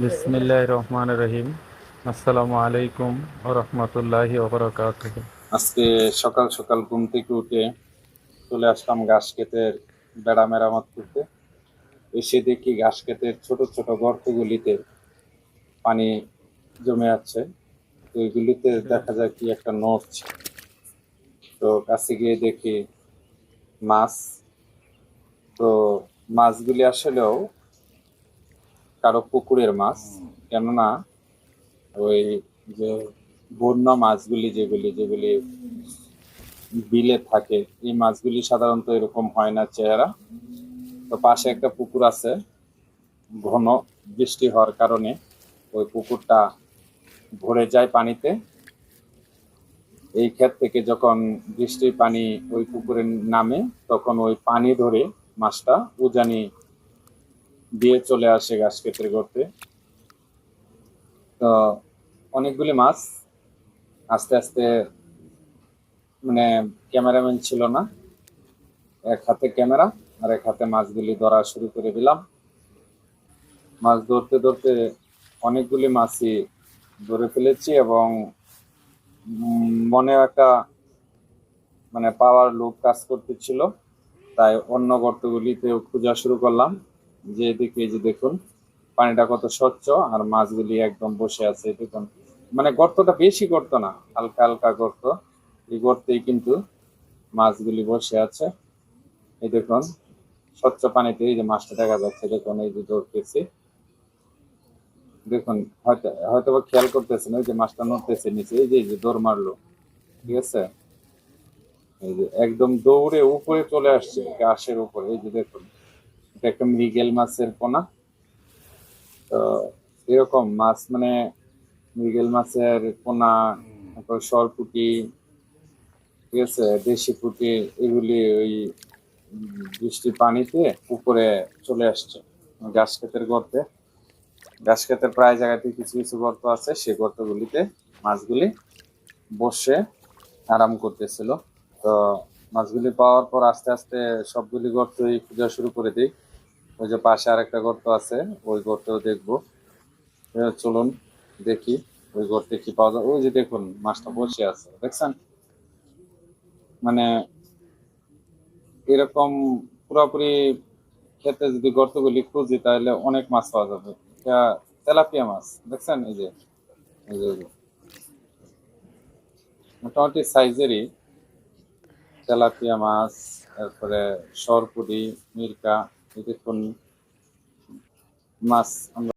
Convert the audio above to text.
বিসমিল্লাহ রহমান রহিম আসসালামু আলাইকুম রহমতুল্লাহি ওবরাকাত আজকে সকাল সকাল ঘুম থেকে উঠে চলে আসলাম ঘাস ক্ষেতের বেড়া মেরামত করতে। এসে দেখি ঘাস ক্ষেতের ছোট ছোট গর্তগুলিতে পানি জমে আছে। তো ওইগুলিতে দেখা যায় কি একটা নড়ছে তো কাছে গিয়ে দেখি মাছ। তো মাছগুলি আসলেও কারও পুকুরের মাছ কেননা ওই যে বন্য মাছগুলি যেগুলি যেগুলি বিলে থাকে এই মাছগুলি সাধারণত এরকম হয় না চেহারা। তো পাশে একটা পুকুর আছে ঘন বৃষ্টি হওয়ার কারণে ওই পুকুরটা ভরে যায় পানিতে। এই ক্ষেত থেকে যখন বৃষ্টির পানি ওই পুকুরে নামে তখন ওই পানি ধরে মাছটা উজানি দিয়ে চলে আসে গাছ ক্ষেত্রে করতে। তো অনেকগুলি মাছ আস্তে আস্তে মানে ক্যামেরাম্যান ছিল না। এক হাতে ক্যামেরা আর এক হাতে মাছগুলি ধরা শুরু করে দিলাম। মাছ ধরতে ধরতে অনেকগুলি মাছই ধরে ফেলেছি এবং মনে একটা মানে পাওয়ার লোক কাজ করতেছিল। তাই অন্য গর্তগুলিতেও খোঁজা শুরু করলাম। যে এদিকে এই যে দেখুন, পানিটা কত স্বচ্ছ আর মাছগুলি একদম বসে আছে দেখুন। মানে গর্তটা বেশি গর্ত না, হালকা হালকা গর্ত। এই গর্তেই কিন্তু মাছগুলি বসে আছে। এই দেখুন, স্বচ্ছ পানিতে এই যে মাছটা দেখা যাচ্ছে, দেখুন এই যে ধরতেছি। দেখুন, হয়তো হয়তো বা খেয়াল করতেছেন, ওই যে মাছটা নড়তেছে নিচে, এই যে এই যে দৌড় মারলো। ঠিক আছে? এই যে একদম দৌড়ে উপরে চলে আসছে, ঘাসের উপরে, এই যে দেখুন। একটা মৃগেল মাছের পোনা। তো এরকম মাছ মানে মৃগেল মাছের পোনা তারপর সরপুটি ঠিক আছে দেশি পুঁটি এগুলি ওই উম, বৃষ্টির পানিতে উপরে চলে আসছে গাছ ক্ষেতের গর্তে। গাছ ক্ষেতের প্রায় জায়গাতে কিছু কিছু গর্ত আছে সেই গর্তগুলিতে মাছগুলি বসে আরাম করতেছিল। তো মাছগুলি পাওয়ার পর আস্তে আস্তে সবগুলি গর্তই খোঁজা শুরু করে দিই। ওই যে পাশে আরেকটা গর্ত আছে, ওই গর্তেও দেখব। চলুন দেখি ওই গর্তে কি পাওয়া যায়। ওই যে দেখুন, মাছটা বসে আছে, দেখছেন? মানে এরকম পুরোপুরি ক্ষেতে যদি গর্তগুলি খুঁজি, তাহলে অনেক মাছ পাওয়া যাবে। তেলাপিয়া মাছ, দেখছেন? এই যে এই যে মোটামুটি সাইজেরই তেলাপিয়া মাছ, তারপরে সরপুরি মিরকা দেখুন মাছ আমরা